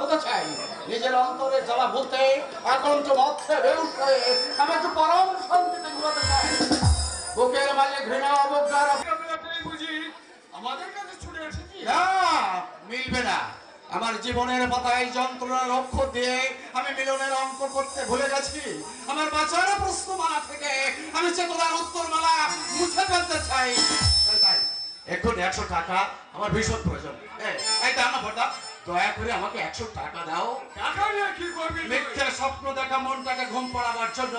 হতে চাই। নিজের অন্তরে জ্বালা আকণ্ঠ মধ্যে হয়ে আমি একটু পরম শান্তিতে ঘুমাতে চাই। বুকের মাঝে ঘৃণা অবজ্ঞার বুঝি। আমাদের কাছে ছুটে এসেছি। না মিলবে না। আমার জীবনের পাতায় যন্ত্রণার অক্ষর দিয়ে আমি মিলনের অঙ্ক করতে ভুলে গেছি। আমার বাঁচার প্রশ্ন মালা থেকে আমি চেতনার উত্তর মালা মুছে ফেলতে চাই। তাই এখন একশো টাকা আমার ভীষণ প্রয়োজন। এই, না বড়দা দয়া করে আমাকে একশো টাকা দাও। টাকা নিয়ে কি করবি মিথ্যে স্বপ্ন দেখা মনটাকে ঘুম পড়াবার জন্য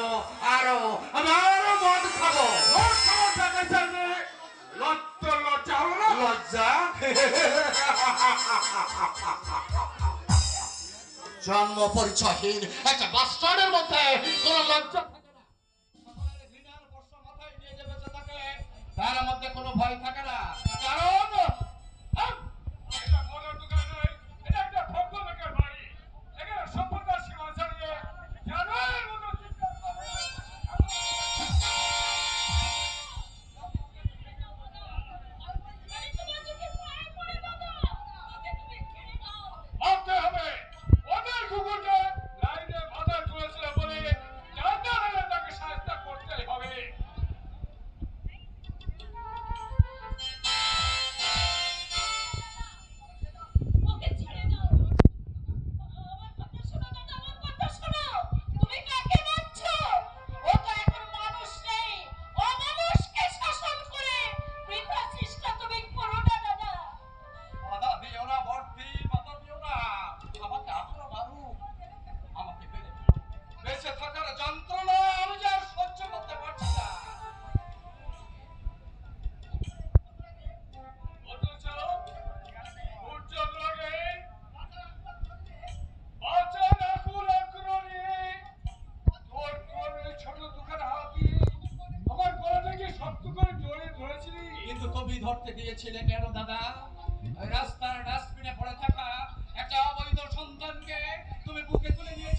আরও আমি আরও মদ খাব। টাকা লজ্জ লজ্জা হলো না? লজ্জা? জন্ম পরিচয়হীন একটা বাস্টার্ডের মধ্যে কোনো লজ্জা তার মধ্যে কোনো ভয় থাকে না। তুমি ধরতে গিয়েছিলে কেন, দাদা? রাস্তার ডাস্টবিনে পড়ে থাকা একটা অবৈধ সন্তানকে তুমি বুকে তুলে নিয়েছিলে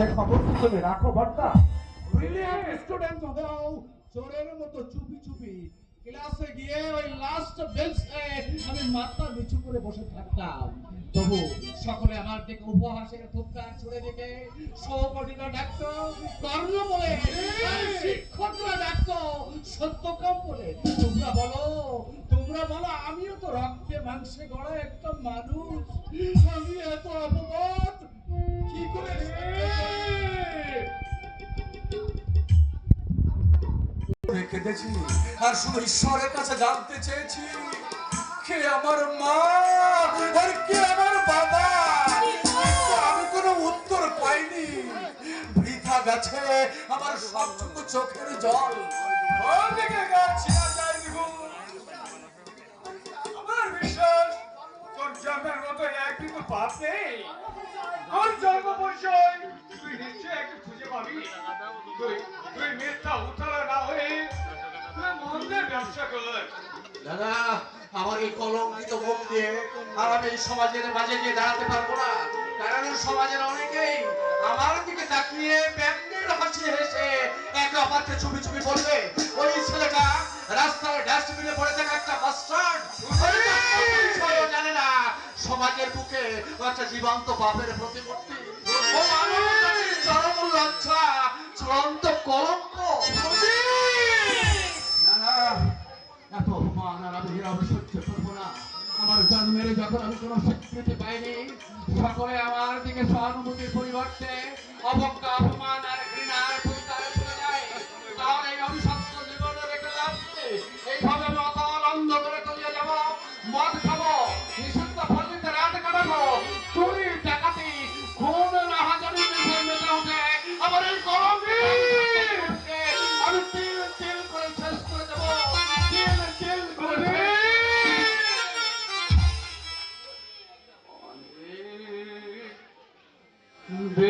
সে খবর তুমি রাখো ভর্তা ব্রিলিয়ান্ট স্টুডেন্ট হও, চোরের মতো চুপি চুপি। ক্লাসে গিয়ে ওই লাস্ট বেঞ্চে আমি মাথা নিচু করে বসে থাকতাম। তবু সকলে আমার দিকে উপহাসের থুপকার ছুড়ে দিকে সহপাঠীরা ডাকতো কর্ণ বলে শিক্ষকরা ডাকতো সত্যকাম বলে তোমরা বলো তোমরা বলো, আমিও তো রক্তে মাংসে গড়া একটা মানুষ। আমি এত অপবাদ কি করে রেখে দিয়েছি আর শুধু ঈশ্বরের কাছে জানতে চেয়েছি, কে আমার মা আর কে আমার বাবা? আমি কোনো উত্তর পাইনি। বৃথা গেছে আমার সবটুকু চোখের জল। ওদিকে গাছ। আমার বিশ্বাস, তোর জন্মের মতো এক কিন্তু পাপ নেই। তোর দাদা, আমার এই কলঙ্কিত মুখ দিয়ে আর আমি এই সমাজের মাঝে গিয়ে দাঁড়াতে পারব না। কারণ সমাজের অনেকেই আমার দিকে তাকিয়ে ব্যঙ্গের হাসি হেসে একে অপরকে চুপি চুপি বলবে, ওই ছেলেটা রাস্তার ডাস্টবিনে পড়ে থাকা একটা বাস্টার্ড জানে না। সমাজের বুকে একটা জীবন্ত বাপের প্রতিমূর্তি। ও জাতির চরম লজ্জা চূড়ান্ত কলঙ্ক জন্মের যখন আমি কোনো স্বীকৃতি পাইনি সকলে আমার দিকে সহানুভূতির পরিবর্তে অবজ্ঞা অপমান আর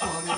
অনেক